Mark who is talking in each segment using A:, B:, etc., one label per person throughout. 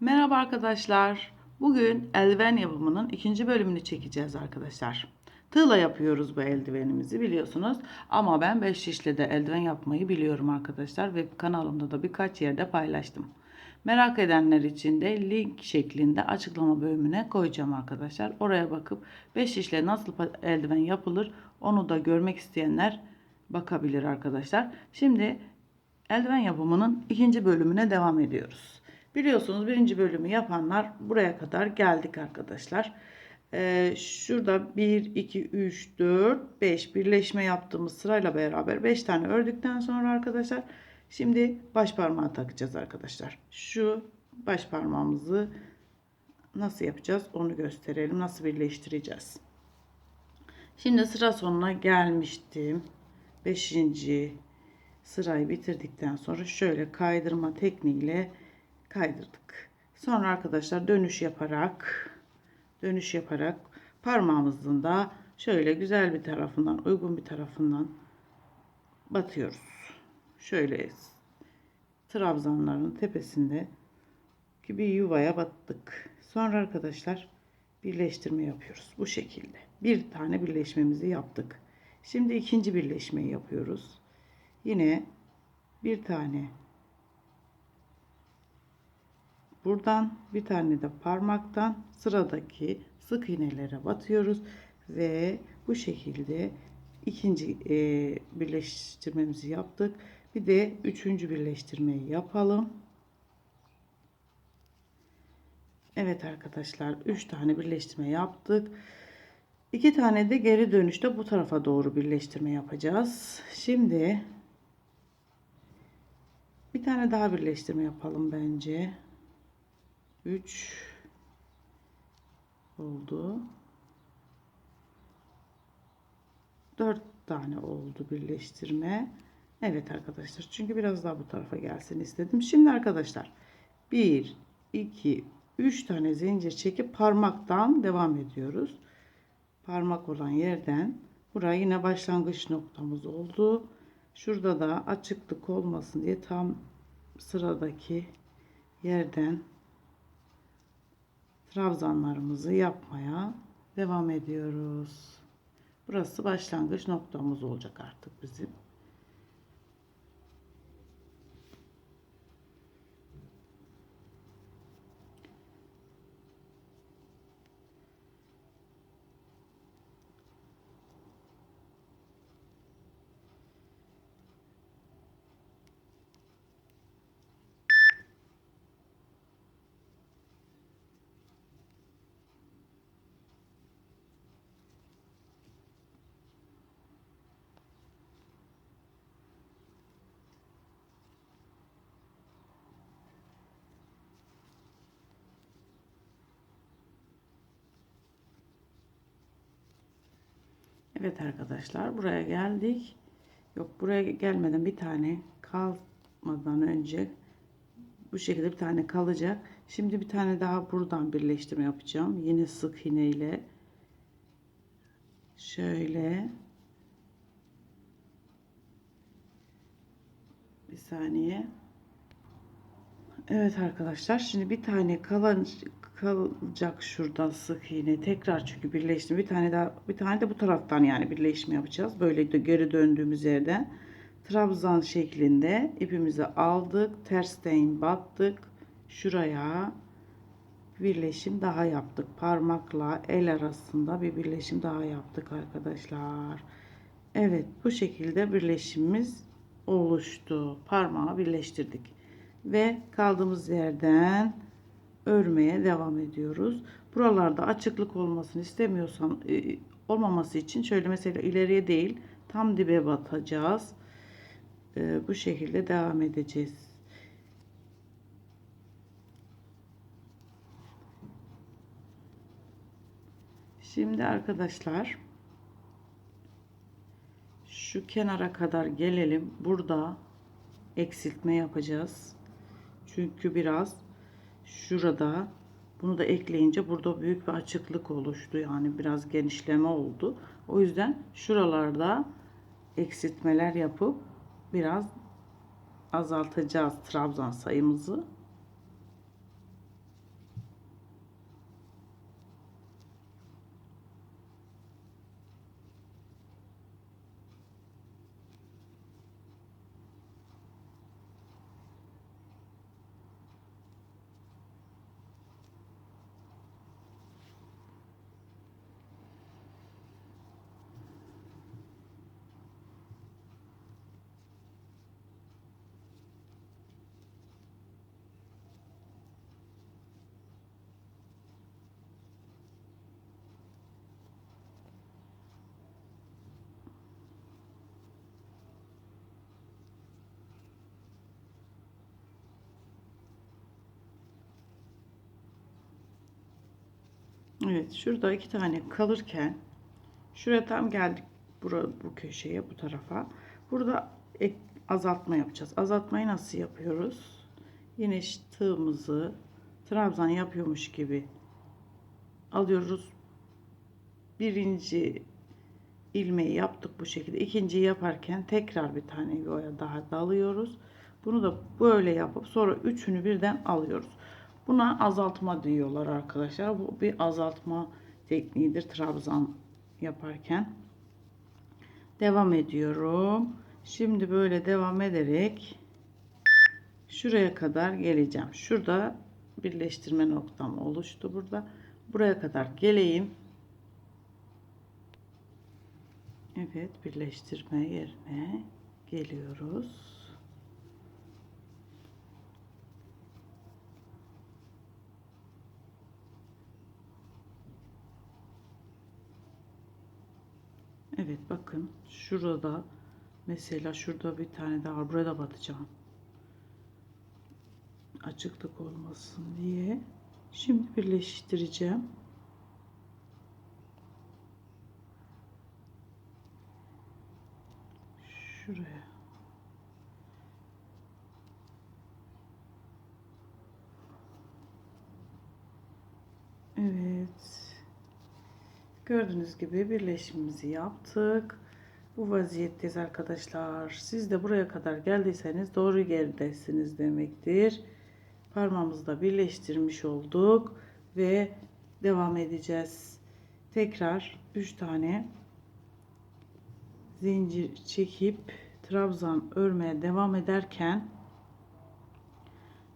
A: Merhaba arkadaşlar. Bugün eldiven yapımının ikinci bölümünü çekeceğiz arkadaşlar. Tığla yapıyoruz bu eldivenimizi biliyorsunuz. Ama ben 5 şişle de eldiven yapmayı biliyorum arkadaşlar. Ve kanalımda da birkaç yerde paylaştım. Merak edenler için de link şeklinde açıklama bölümüne koyacağım arkadaşlar. Oraya bakıp 5 şişle nasıl eldiven yapılır onu da görmek isteyenler bakabilir arkadaşlar. Şimdi eldiven yapımının ikinci bölümüne devam ediyoruz. Biliyorsunuz birinci bölümü yapanlar buraya kadar geldik arkadaşlar. Ee, şurada 1, 2, 3, 4, 5 birleşme yaptığımız sırayla beraber 5 tane ördükten sonra arkadaşlar şimdi baş parmağı takacağız arkadaşlar. Şu baş parmağımızı nasıl yapacağız onu gösterelim. Nasıl birleştireceğiz. Şimdi sıra sonuna gelmiştim. 5. sırayı bitirdikten sonra şöyle kaydırma tekniğiyle kaydırdık. Sonra arkadaşlar dönüş yaparak dönüş yaparak parmağımızın da şöyle güzel bir tarafından uygun bir tarafından batıyoruz. Şöyle trabzanların tepesinde gibi yuvaya battık. Sonra arkadaşlar birleştirme yapıyoruz. Bu şekilde. Bir tane birleşmemizi yaptık. Şimdi ikinci birleşmeyi yapıyoruz. Yine bir tane buradan bir tane de parmaktan sıradaki sık iğnelere batıyoruz ve bu şekilde ikinci e, birleştirmemizi yaptık. Bir de üçüncü birleştirmeyi yapalım. Evet arkadaşlar 3 tane birleştirme yaptık. 2 tane de geri dönüşte bu tarafa doğru birleştirme yapacağız. Şimdi bir tane daha birleştirme yapalım bence. 3 oldu. 4 tane oldu birleştirme. Evet arkadaşlar. Çünkü biraz daha bu tarafa gelsin istedim. Şimdi arkadaşlar 1 2 3 tane zincir çekip parmaktan devam ediyoruz. Parmak olan yerden buraya yine başlangıç noktamız oldu. Şurada da açıklık olmasın diye tam sıradaki yerden trabzanlarımızı yapmaya devam ediyoruz. Burası başlangıç noktamız olacak artık bizim. Evet arkadaşlar buraya geldik. Yok buraya gelmeden bir tane kalmadan önce bu şekilde bir tane kalacak. Şimdi bir tane daha buradan birleştirme yapacağım. Yine sık iğne ile şöyle bir saniye. Evet arkadaşlar şimdi bir tane kalan kalacak şuradan sık iğne. Tekrar çünkü birleştirme bir tane daha bir tane de bu taraftan yani birleşme yapacağız. Böyle de geri döndüğümüz yerden. Trabzan şeklinde ipimizi aldık. Tersten battık. Şuraya birleşim daha yaptık. Parmakla el arasında bir birleşim daha yaptık arkadaşlar. Evet bu şekilde birleşimimiz oluştu. Parmağı birleştirdik. Ve kaldığımız yerden örmeye devam ediyoruz. Buralarda açıklık olmasını istemiyorsan e, olmaması için şöyle mesela ileriye değil tam dibe batacağız. E, bu şekilde devam edeceğiz. Şimdi arkadaşlar şu kenara kadar gelelim. Burada eksiltme yapacağız. Çünkü biraz şurada bunu da ekleyince burada büyük bir açıklık oluştu. Yani biraz genişleme oldu. O yüzden şuralarda eksiltmeler yapıp biraz azaltacağız trabzan sayımızı. Evet şurada iki tane kalırken şuraya tam geldik bura, bu köşeye bu tarafa. Burada ek, azaltma yapacağız. Azaltmayı nasıl yapıyoruz? Yine ş- tığımızı trabzan yapıyormuş gibi alıyoruz. Birinci ilmeği yaptık bu şekilde. İkinciyi yaparken tekrar bir tane yuvaya daha dalıyoruz. Bunu da böyle yapıp sonra üçünü birden alıyoruz. Buna azaltma diyorlar arkadaşlar. Bu bir azaltma tekniğidir trabzan yaparken. Devam ediyorum. Şimdi böyle devam ederek şuraya kadar geleceğim. Şurada birleştirme noktam oluştu burada. Buraya kadar geleyim. Evet, birleştirme yerine geliyoruz. Evet bakın şurada mesela şurada bir tane daha var. Buraya da batacağım. Açıklık olmasın diye. Şimdi birleştireceğim. Şuraya. Evet. Gördüğünüz gibi birleşimimizi yaptık. Bu vaziyetteyiz arkadaşlar. Siz de buraya kadar geldiyseniz doğru yerdesiniz demektir. Parmağımızı da birleştirmiş olduk ve devam edeceğiz. Tekrar 3 tane zincir çekip trabzan örmeye devam ederken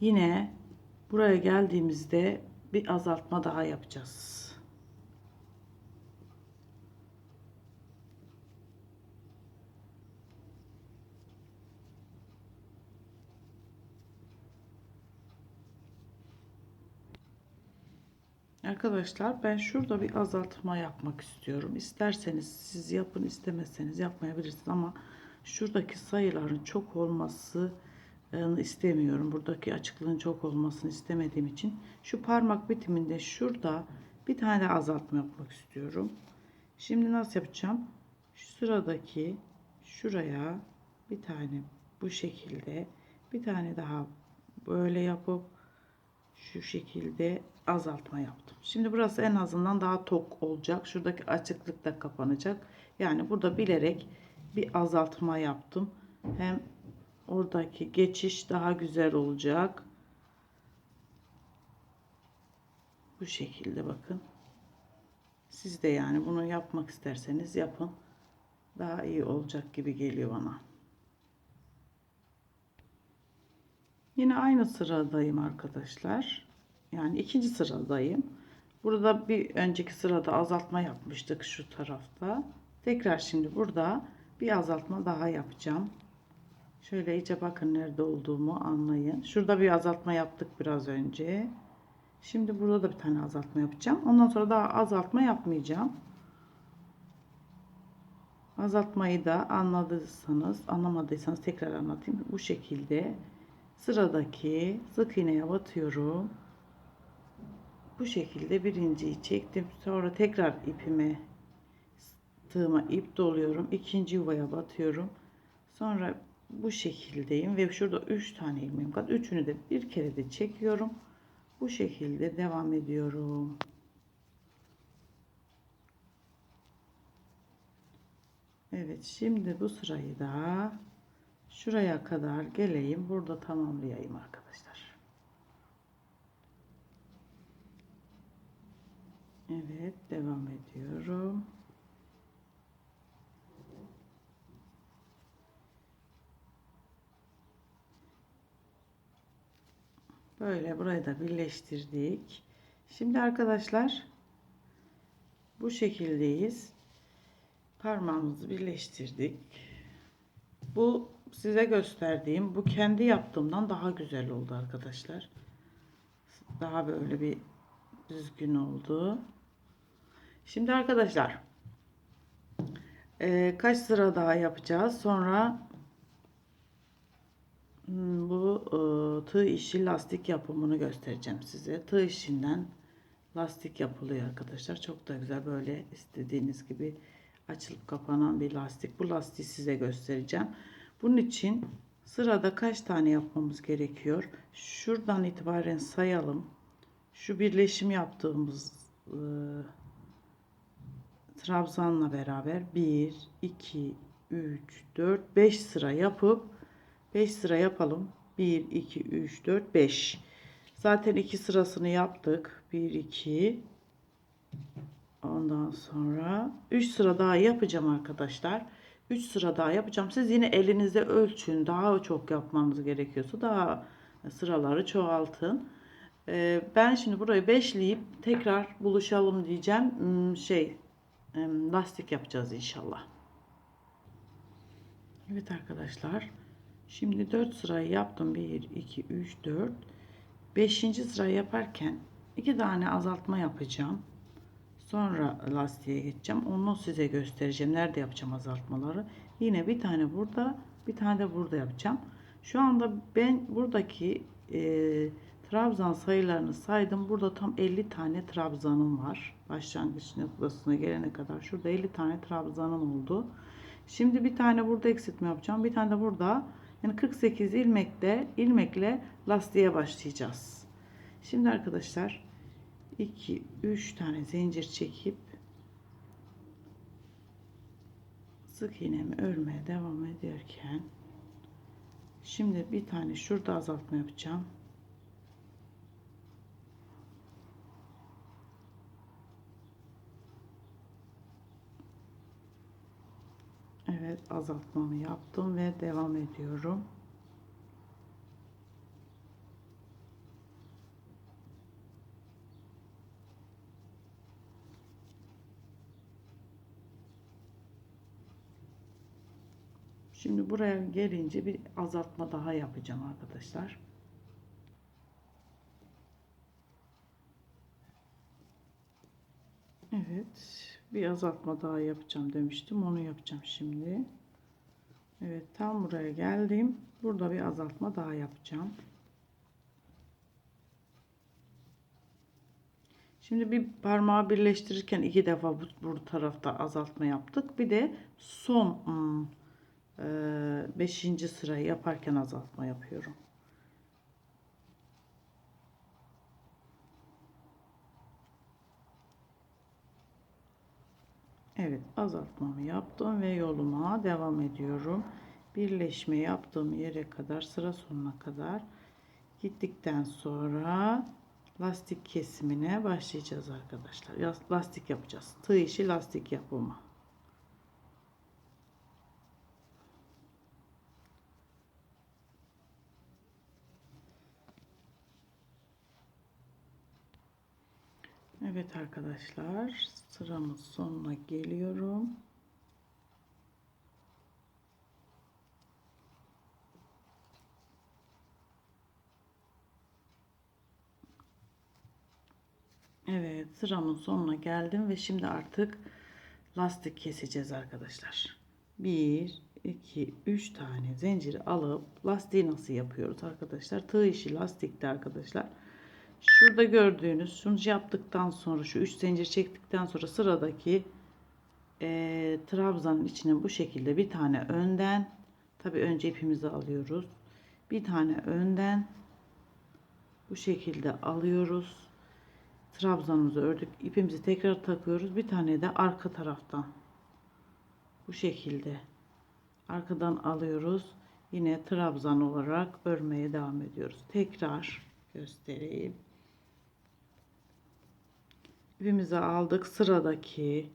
A: yine buraya geldiğimizde bir azaltma daha yapacağız. Arkadaşlar ben şurada bir azaltma yapmak istiyorum. İsterseniz siz yapın istemezseniz yapmayabilirsiniz ama şuradaki sayıların çok olması istemiyorum. Buradaki açıklığın çok olmasını istemediğim için şu parmak bitiminde şurada bir tane azaltma yapmak istiyorum. Şimdi nasıl yapacağım? Şu sıradaki şuraya bir tane bu şekilde bir tane daha böyle yapıp şu şekilde azaltma yaptım. Şimdi burası en azından daha tok olacak. Şuradaki açıklık da kapanacak. Yani burada bilerek bir azaltma yaptım. Hem oradaki geçiş daha güzel olacak. Bu şekilde bakın. Siz de yani bunu yapmak isterseniz yapın. Daha iyi olacak gibi geliyor bana. Yine aynı sıradayım arkadaşlar. Yani ikinci sıradayım. Burada bir önceki sırada azaltma yapmıştık şu tarafta. Tekrar şimdi burada bir azaltma daha yapacağım. Şöyle iyice bakın nerede olduğumu anlayın. Şurada bir azaltma yaptık biraz önce. Şimdi burada da bir tane azaltma yapacağım. Ondan sonra daha azaltma yapmayacağım. Azaltmayı da anladıysanız, anlamadıysanız tekrar anlatayım. Bu şekilde sıradaki sık iğneye batıyorum. Bu şekilde birinciyi çektim. Sonra tekrar ipime tığıma ip doluyorum. İkinci yuvaya batıyorum. Sonra bu şekildeyim ve şurada 3 tane ilmeğim var. Üçünü de bir kere de çekiyorum. Bu şekilde devam ediyorum. Evet şimdi bu sırayı da şuraya kadar geleyim. Burada tamamlayayım arkadaşlar. Evet devam ediyorum. Böyle burayı da birleştirdik. Şimdi arkadaşlar bu şekildeyiz. Parmağımızı birleştirdik. Bu size gösterdiğim bu kendi yaptığımdan daha güzel oldu arkadaşlar. Daha böyle bir düzgün oldu. Şimdi arkadaşlar e, kaç sıra daha yapacağız. Sonra hmm, bu e, tığ işi lastik yapımını göstereceğim size. Tığ işinden lastik yapılıyor arkadaşlar. Çok da güzel böyle istediğiniz gibi açılıp kapanan bir lastik. Bu lastiği size göstereceğim. Bunun için sırada kaç tane yapmamız gerekiyor? Şuradan itibaren sayalım. Şu birleşim yaptığımız e, trabzanla beraber 1, 2, 3, 4, 5 sıra yapıp 5 sıra yapalım. 1, 2, 3, 4, 5. Zaten iki sırasını yaptık. 1, 2. Ondan sonra 3 sıra daha yapacağım arkadaşlar. 3 sıra daha yapacağım. Siz yine elinizde ölçün. Daha çok yapmanız gerekiyorsa daha sıraları çoğaltın. Ee, ben şimdi burayı beşleyip tekrar buluşalım diyeceğim. Hmm, Şey lastik yapacağız inşallah. Evet arkadaşlar. Şimdi 4 sırayı yaptım. 1, 2, 3, 4. 5. sırayı yaparken 2 tane azaltma yapacağım. Sonra lastiğe geçeceğim. Onu size göstereceğim. Nerede yapacağım azaltmaları. Yine bir tane burada, bir tane de burada yapacağım. Şu anda ben buradaki e, trabzan sayılarını saydım. Burada tam 50 tane trabzanım var. Başlangıç noktasına gelene kadar. Şurada 50 tane trabzanım oldu. Şimdi bir tane burada eksiltme yapacağım. Bir tane de burada. Yani 48 ilmekle ilmekle lastiğe başlayacağız. Şimdi arkadaşlar 2 3 tane zincir çekip sık iğnemi örmeye devam ederken şimdi bir tane şurada azaltma yapacağım. Evet azaltmamı yaptım ve devam ediyorum. Şimdi buraya gelince bir azaltma daha yapacağım arkadaşlar. Evet, bir azaltma daha yapacağım demiştim. Onu yapacağım şimdi. Evet, tam buraya geldim. Burada bir azaltma daha yapacağım. Şimdi bir parmağı birleştirirken iki defa bu, bu tarafta azaltma yaptık. Bir de son hmm, 5. sırayı yaparken azaltma yapıyorum. Evet azaltmamı yaptım ve yoluma devam ediyorum. Birleşme yaptığım yere kadar sıra sonuna kadar gittikten sonra lastik kesimine başlayacağız arkadaşlar. Lastik yapacağız. Tığ işi lastik yapımı. Evet arkadaşlar sıramız sonuna geliyorum. Evet sıramın sonuna geldim ve şimdi artık lastik keseceğiz arkadaşlar. 1 2 3 tane zinciri alıp lastiği nasıl yapıyoruz arkadaşlar? Tığ işi lastikte arkadaşlar. Şurada gördüğünüz şunu yaptıktan sonra şu 3 zincir çektikten sonra sıradaki e, trabzanın içine bu şekilde bir tane önden tabi önce ipimizi alıyoruz. Bir tane önden bu şekilde alıyoruz. Trabzanımızı ördük. ipimizi tekrar takıyoruz. Bir tane de arka taraftan bu şekilde arkadan alıyoruz. Yine trabzan olarak örmeye devam ediyoruz. Tekrar göstereyim. İpimizi aldık. Sıradaki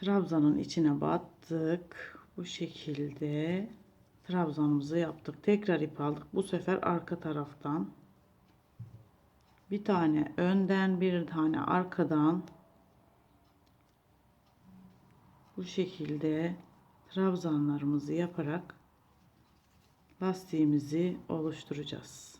A: trabzanın içine battık. Bu şekilde trabzanımızı yaptık. Tekrar ip aldık. Bu sefer arka taraftan bir tane önden bir tane arkadan bu şekilde trabzanlarımızı yaparak lastiğimizi oluşturacağız.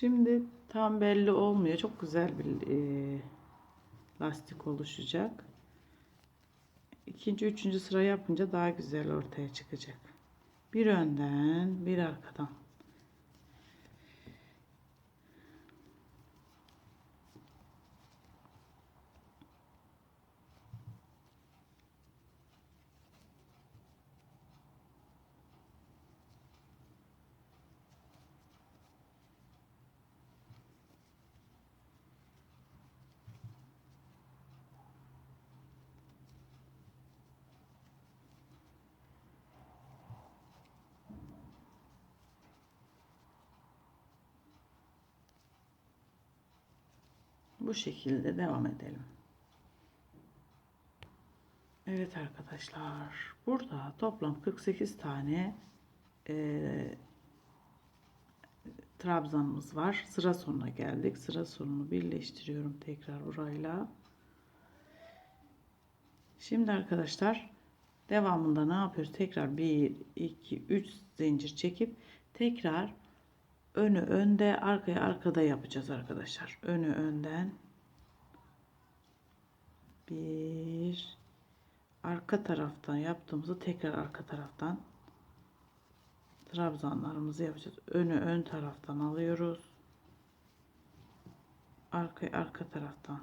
A: Şimdi tam belli olmuyor. Çok güzel bir e, lastik oluşacak. İkinci, üçüncü sıra yapınca daha güzel ortaya çıkacak. Bir önden, bir arkadan. Bu şekilde devam edelim. Evet arkadaşlar. Burada toplam 48 tane e, trabzanımız var. Sıra sonuna geldik. Sıra sonunu birleştiriyorum tekrar burayla. Şimdi arkadaşlar devamında ne yapıyoruz? Tekrar 1, 2, 3 zincir çekip tekrar önü önde arkaya arkada yapacağız arkadaşlar. Önü önden bir arka taraftan yaptığımızı tekrar arka taraftan trabzanlarımızı yapacağız. Önü ön taraftan alıyoruz. Arkayı arka taraftan.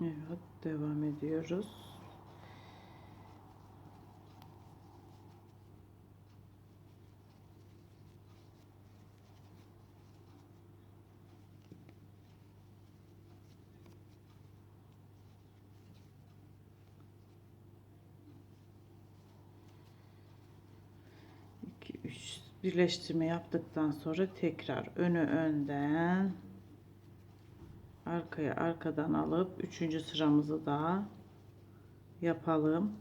A: Evet, devam ediyoruz. Birleştirme yaptıktan sonra tekrar önü önden arkaya arkadan alıp üçüncü sıramızı da yapalım.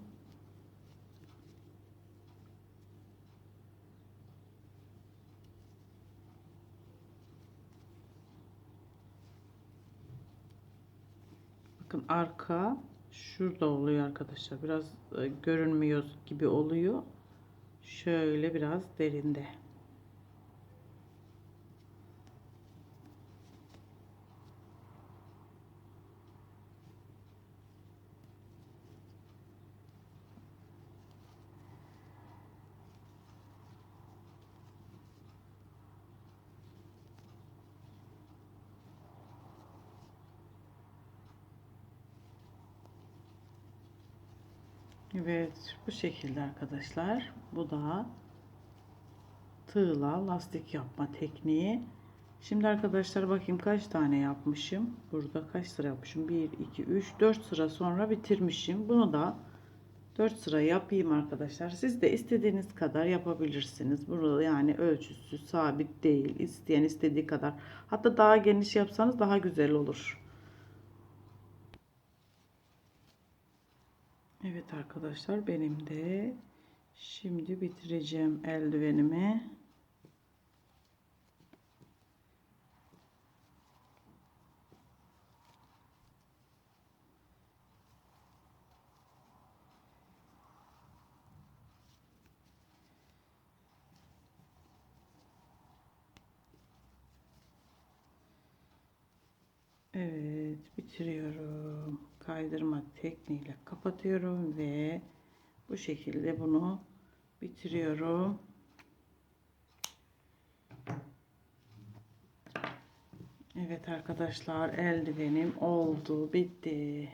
A: Bakın arka şurada oluyor arkadaşlar. Biraz e, görünmüyor gibi oluyor. Şöyle biraz derinde. Evet bu şekilde arkadaşlar. Bu da tığla lastik yapma tekniği. Şimdi arkadaşlar bakayım kaç tane yapmışım. Burada kaç sıra yapmışım? 1, 2, 3, 4 sıra sonra bitirmişim. Bunu da 4 sıra yapayım arkadaşlar. Siz de istediğiniz kadar yapabilirsiniz. Burada yani ölçüsü sabit değil. İsteyen istediği kadar. Hatta daha geniş yapsanız daha güzel olur. Evet arkadaşlar benim de şimdi bitireceğim eldivenimi. Evet bitiriyorum kaydırma tekniğiyle kapatıyorum ve bu şekilde bunu bitiriyorum. Evet arkadaşlar eldivenim oldu bitti.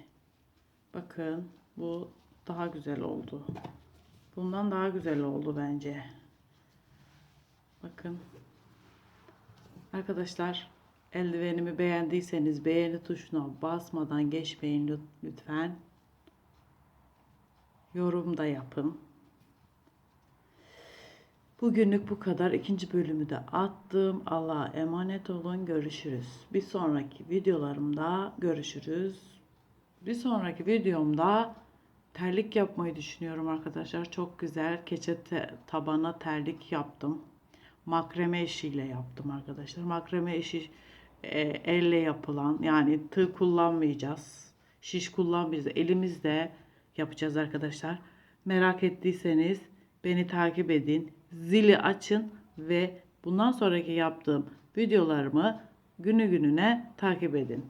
A: Bakın bu daha güzel oldu. Bundan daha güzel oldu bence. Bakın. Arkadaşlar eldivenimi beğendiyseniz beğeni tuşuna basmadan geçmeyin lüt- lütfen. Yorum da yapın. Bugünlük bu kadar. İkinci bölümü de attım. Allah'a emanet olun. Görüşürüz. Bir sonraki videolarımda görüşürüz. Bir sonraki videomda terlik yapmayı düşünüyorum arkadaşlar. Çok güzel keçe tabana terlik yaptım. Makreme işiyle yaptım arkadaşlar. Makreme işi e, elle yapılan yani tığ kullanmayacağız. Şiş kullanmayacağız. Elimizde yapacağız arkadaşlar. Merak ettiyseniz beni takip edin. Zili açın ve bundan sonraki yaptığım videolarımı günü gününe takip edin.